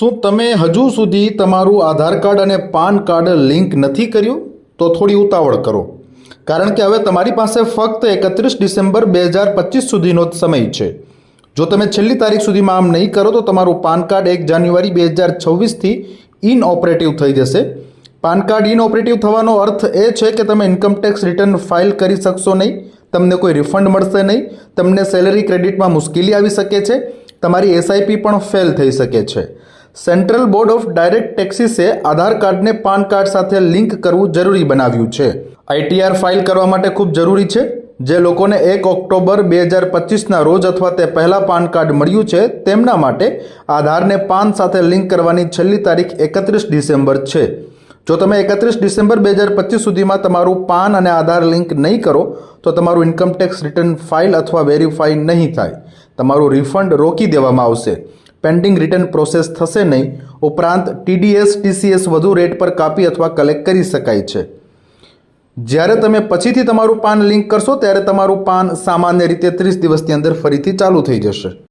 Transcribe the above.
શું તમે હજુ સુધી તમારું આધાર કાર્ડ અને પાન કાર્ડ લિંક નથી કર્યું? તો થોડી ઉતાવળ કરો. કારણ કે હવે તમારી પાસે ફક્ત એકત્રીસ ડિસેમ્બર બે હજાર પચીસ સુધીનો સમય છે. જો તમે છેલ્લી તારીખ સુધીમાં આમ નહીં કરો તો તમારું પાન કાર્ડ એક જાન્યુઆરી બે હજાર છવ્વીસથી ઇનઓપરેટિવ થઈ જશે. પાન કાર્ડ ઇનઓપરેટિવ થવાનો અર્થ એ છે કે તમે ઇન્કમટેક્સ રિટર્ન ફાઇલ કરી શકશો નહીં. તમને કોઈ રિફંડ મળશે નહીં. તમને સેલરી ક્રેડિટમાં મુશ્કેલી આવી શકે છે. તમારી એસઆઈપી પણ ફેલ થઈ શકે છે. સેન્ટ્રલ બોર્ડ ઓફ ડાયરેક્ટ ટેક્સીસે આધાર કાર્ડને પાન કાર્ડ સાથે લિંક કરવું જરૂરી બનાવ્યું છે. આઈટીઆર ફાઇલ કરવા માટે ખૂબ જરૂરી છે. જે લોકોને એક ઓક્ટોબર બે હજાર પચીસના રોજ અથવા તે પહેલાં પાન કાર્ડ મળ્યું છે, તેમના માટે આધારને પાન સાથે લિંક કરવાની છેલ્લી તારીખ એકત્રીસ ડિસેમ્બર છે. જો તમે એકત્રીસ ડિસેમ્બર બે હજાર પચીસ સુધીમાં તમારું પાન અને આધાર લિંક નહીં કરો, તો તમારું ઇન્કમટેક્સ રિટર્ન ફાઇલ અથવા વેરીફાઈ નહીં થાય. તમારું રિફંડ રોકી દેવામાં આવશે. પેન્ડિંગ રિટર્ન પ્રોસેસ થશે નહીં, ઉપરાંત ટીડીએસ, ટીસીએસ વધુ રેટ પર કાપી અથવા કલેક્ટ કરી શકાય છે. જ્યારે તમે પછીથી તમારું પાન લિંક કરશો, ત્યારે તમારું પાન સામાન્ય રીતે ત્રીસ દિવસની અંદર ફરીથી ચાલુ થઈ જશે.